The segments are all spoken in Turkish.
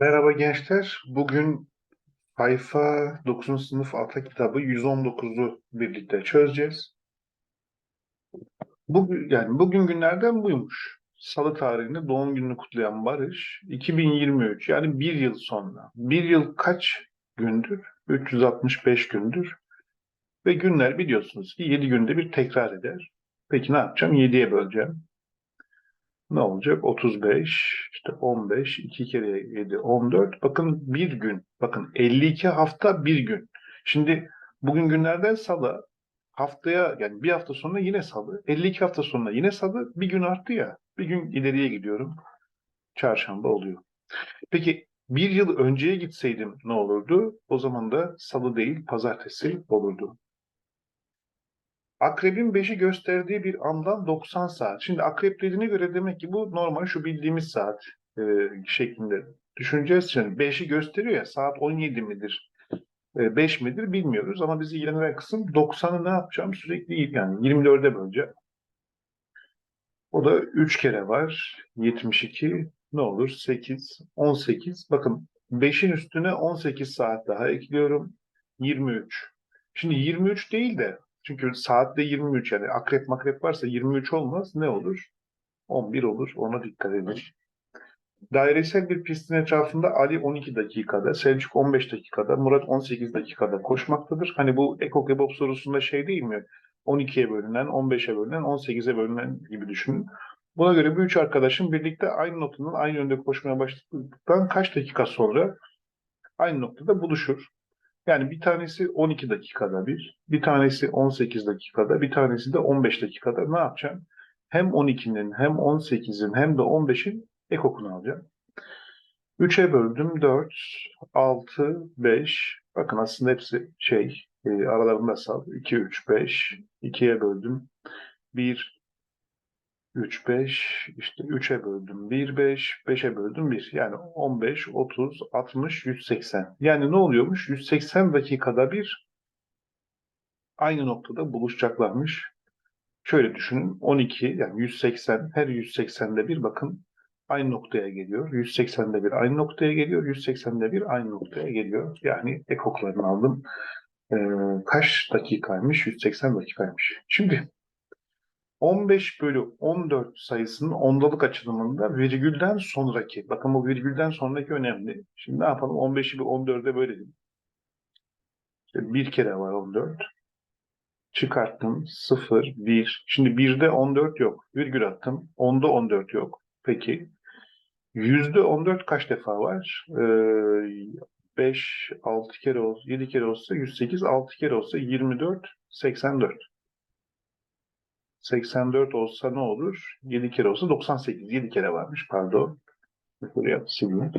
Merhaba gençler. Bugün sayfa 9. sınıf ata kitabı 119'u birlikte çözeceğiz. Bugün, yani bugün günlerden buymuş. Salı tarihinde doğum gününü kutlayan Barış 2023 yani bir yıl sonra. Bir yıl kaç gündür? 365 gündür. Ve günler biliyorsunuz ki 7 günde bir tekrar eder. Peki ne yapacağım? 7'ye böleceğim. Ne olacak? 35, işte 15, 2 kere 7, 14. Bakın bir gün. Bakın 52 hafta bir gün. Şimdi bugün günlerden salı. Haftaya yani bir hafta sonra yine salı. 52 hafta sonra yine salı. Bir gün arttı ya. Bir gün ileriye gidiyorum. Çarşamba oluyor. Peki bir yıl önceye gitseydim ne olurdu? O zaman da salı değil pazartesi olurdu. Akrebin 5'i gösterdiği bir andan 90 saat. Şimdi akrep dediğine göre demek ki bu normal şu bildiğimiz saat e, şeklinde düşüneceğiz. Şimdi 5'i gösteriyor ya saat 17 midir? 5 midir bilmiyoruz ama bizi ilgilenen kısım 90'ı ne yapacağım? Sürekli yani 24'e böleceğim. O da 3 kere var. 72 ne olur? 8, 18. Bakın 5'in üstüne 18 saat daha ekliyorum. 23. Şimdi 23 değil de çünkü saatte 23 yani akrep makrep varsa 23 olmaz. Ne olur? 11 olur. Ona dikkat edin. Dairesel bir pistin etrafında Ali 12 dakikada, Selçuk 15 dakikada, Murat 18 dakikada koşmaktadır. Hani bu Eko Kebap sorusunda şey değil mi? 12'ye bölünen, 15'e bölünen, 18'e bölünen gibi düşünün. Buna göre bu üç arkadaşın birlikte aynı noktadan aynı yönde koşmaya başladıktan kaç dakika sonra aynı noktada buluşur. Yani bir tanesi 12 dakikada bir, bir tanesi 18 dakikada, bir tanesi de 15 dakikada ne yapacağım? Hem 12'nin hem 18'in hem de 15'in ekokunu alacağım. 3'e böldüm 4, 6, 5. Bakın aslında hepsi şey e, aralarında sal. 2, 3, 5. 2'ye böldüm. 1, 3, 5. İşte 3'e böldüm 1, 5. 5'e böldüm 1. Yani 15, 30, 60, 180. Yani ne oluyormuş? 180 dakikada bir aynı noktada buluşacaklarmış. Şöyle düşünün 12 yani 180 her 180'de bir bakın aynı noktaya geliyor. 180'de bir aynı noktaya geliyor. 180'de bir aynı noktaya geliyor. Yani ekoklarını aldım. Ee, kaç dakikaymış? 180 dakikaymış. Şimdi 15 bölü 14 sayısının ondalık açılımında virgülden sonraki, bakın bu virgülden sonraki önemli. Şimdi ne yapalım? 15'i bir 14'e bölelim. İşte bir kere var 14. Çıkarttım 0, 1. Şimdi 1'de 14 yok. Virgül attım. 10'da 14 yok. Peki Yüzde 14 kaç defa var? Ee, 5, 6 kere olsa, 7 kere olsa 108, 6 kere olsa 24, 84. 84 olsa ne olur? 7 kere olsa 98. 7 kere varmış pardon. Buraya sileyim.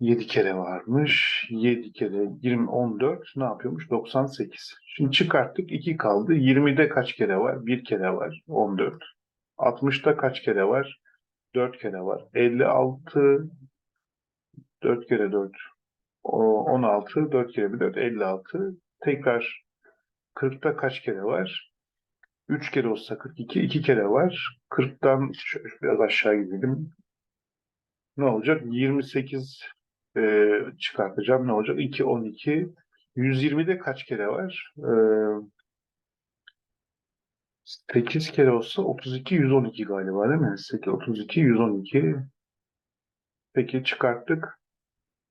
7 kere varmış. 7 kere 20, 14 ne yapıyormuş? 98. Şimdi çıkarttık 2 kaldı. 20'de kaç kere var? 1 kere var. 14. 60'da kaç kere var? 4 kere var. 56 4 kere 4 o, 16 4 kere 1 4 56 tekrar 40'ta kaç kere var? 3 kere olsa 42 2 kere var. 40'tan şöyle biraz aşağı gidelim. Ne olacak? 28 e, çıkartacağım. Ne olacak? 2 12 120'de kaç kere var? E, 8 kere olsa 32 112 galiba değil mi? 8 32 112. Peki çıkarttık.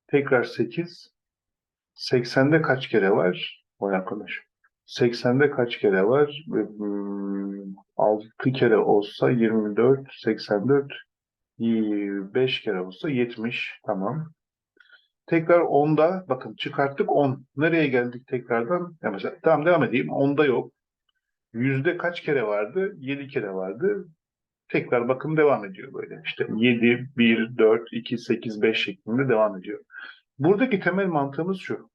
Tekrar 8. 80'de kaç kere var? Vay arkadaş. 80'de kaç kere var? Hmm, 6 kere olsa 24, 84, 5 kere olsa 70. Tamam. Tekrar 10'da bakın çıkarttık 10. Nereye geldik tekrardan? Ya mesela, tamam devam edeyim. 10'da yok. Yüzde kaç kere vardı? 7 kere vardı. Tekrar bakın devam ediyor böyle. İşte 7, 1, 4, 2, 8, 5 şeklinde devam ediyor. Buradaki temel mantığımız şu.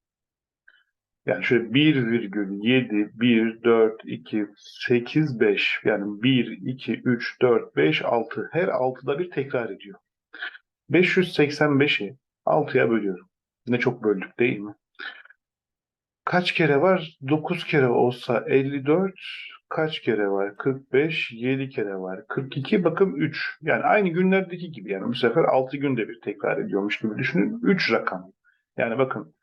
Yani şöyle 1,7, 1, 4, 2, 8, 5 yani 1, 2, 3, 4, 5, 6 her 6'da bir tekrar ediyor. 585'i 6'ya bölüyorum. Ne çok böldük değil mi? Kaç kere var? 9 kere olsa 54, kaç kere var? 45, 7 kere var. 42 bakım 3. Yani aynı günlerdeki gibi yani bu sefer 6 günde bir tekrar ediyormuş gibi düşünün. 3 rakam. Yani bakın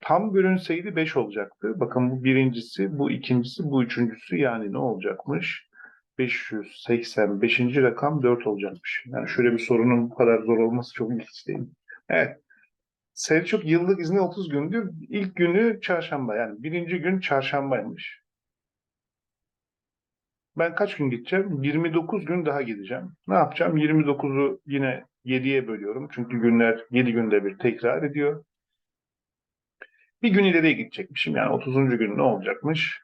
tam bölünseydi 5 olacaktı. Bakın bu birincisi, bu ikincisi, bu üçüncüsü yani ne olacakmış? 585. rakam 4 olacakmış. Yani şöyle bir sorunun bu kadar zor olması çok ilginç değil. Evet. Selçuk yıllık izni 30 gündür. İlk günü çarşamba. Yani birinci gün çarşambaymış. Ben kaç gün gideceğim? 29 gün daha gideceğim. Ne yapacağım? 29'u yine 7'ye bölüyorum. Çünkü günler 7 günde bir tekrar ediyor. Bir gün ileriye gidecekmişim. Yani 30. gün ne olacakmış?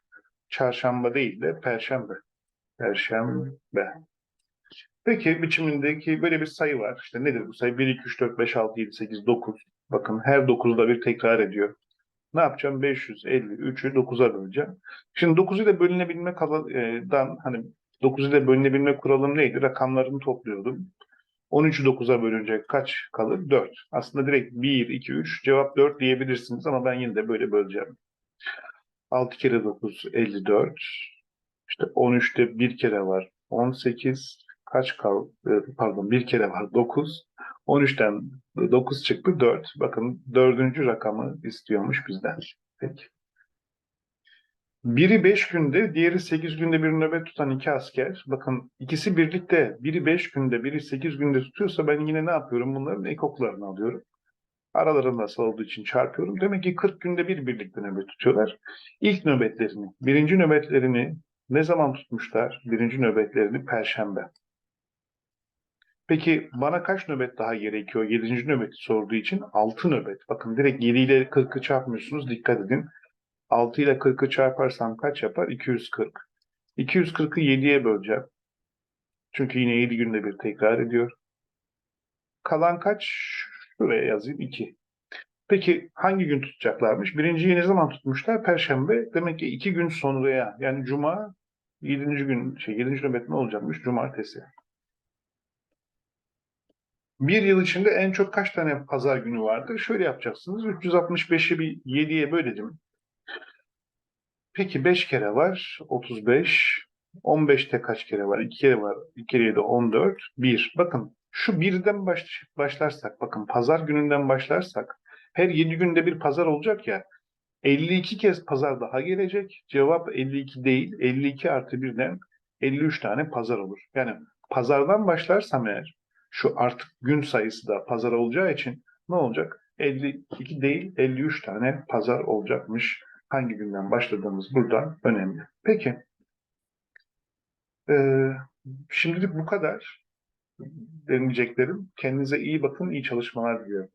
Çarşamba değil de Perşembe. Perşembe. Peki biçimindeki böyle bir sayı var. İşte nedir bu sayı? 1, 2, 3, 4, 5, 6, 7, 8, 9. Bakın her 9'da bir tekrar ediyor. Ne yapacağım? 553'ü 9'a böleceğim. Şimdi 9 ile bölünebilme kalan, hani 9 ile bölünebilme kuralım neydi? Rakamlarını topluyordum. 13'ü 9'a bölünce kaç kalır? 4. Aslında direkt 1, 2, 3 cevap 4 diyebilirsiniz ama ben yine de böyle böleceğim. 6 kere 9 54. İşte 13'te bir kere var. 18 kaç kal pardon bir kere var 9. 13'ten 9 çıktı 4. Bakın dördüncü rakamı istiyormuş bizden. Peki. Biri 5 günde, diğeri 8 günde bir nöbet tutan iki asker. Bakın ikisi birlikte biri 5 günde, biri 8 günde tutuyorsa ben yine ne yapıyorum? Bunların ekoklarını alıyorum. Aralarında nasıl olduğu için çarpıyorum. Demek ki 40 günde bir birlikte nöbet tutuyorlar. İlk nöbetlerini, birinci nöbetlerini ne zaman tutmuşlar? Birinci nöbetlerini Perşembe. Peki bana kaç nöbet daha gerekiyor? 7. nöbeti sorduğu için 6 nöbet. Bakın direkt 7 ile 40'ı çarpmıyorsunuz. Dikkat edin. 6 ile 40'ı çarparsam kaç yapar? 240. 240'ı 7'ye böleceğim. Çünkü yine 7 günde bir tekrar ediyor. Kalan kaç? Şuraya yazayım 2. Peki hangi gün tutacaklarmış? Birinciyi ne zaman tutmuşlar? Perşembe. Demek ki 2 gün sonraya yani Cuma 7. gün şey 7. nöbet ne olacakmış? Cumartesi. Bir yıl içinde en çok kaç tane pazar günü vardır? Şöyle yapacaksınız. 365'i bir 7'ye bölelim. Peki 5 kere var. 35. 15'te kaç kere var? 2 kere var. 2 kere 7 14. 1. Bakın şu birden baş, başlarsak, bakın pazar gününden başlarsak her 7 günde bir pazar olacak ya 52 kez pazar daha gelecek. Cevap 52 değil. 52 artı 1'den 53 tane pazar olur. Yani pazardan başlarsam eğer şu artık gün sayısı da pazar olacağı için ne olacak? 52 değil 53 tane pazar olacakmış. Hangi günden başladığımız buradan önemli. Peki. Ee, şimdilik bu kadar deneyeceklerim. Kendinize iyi bakın, iyi çalışmalar diliyorum.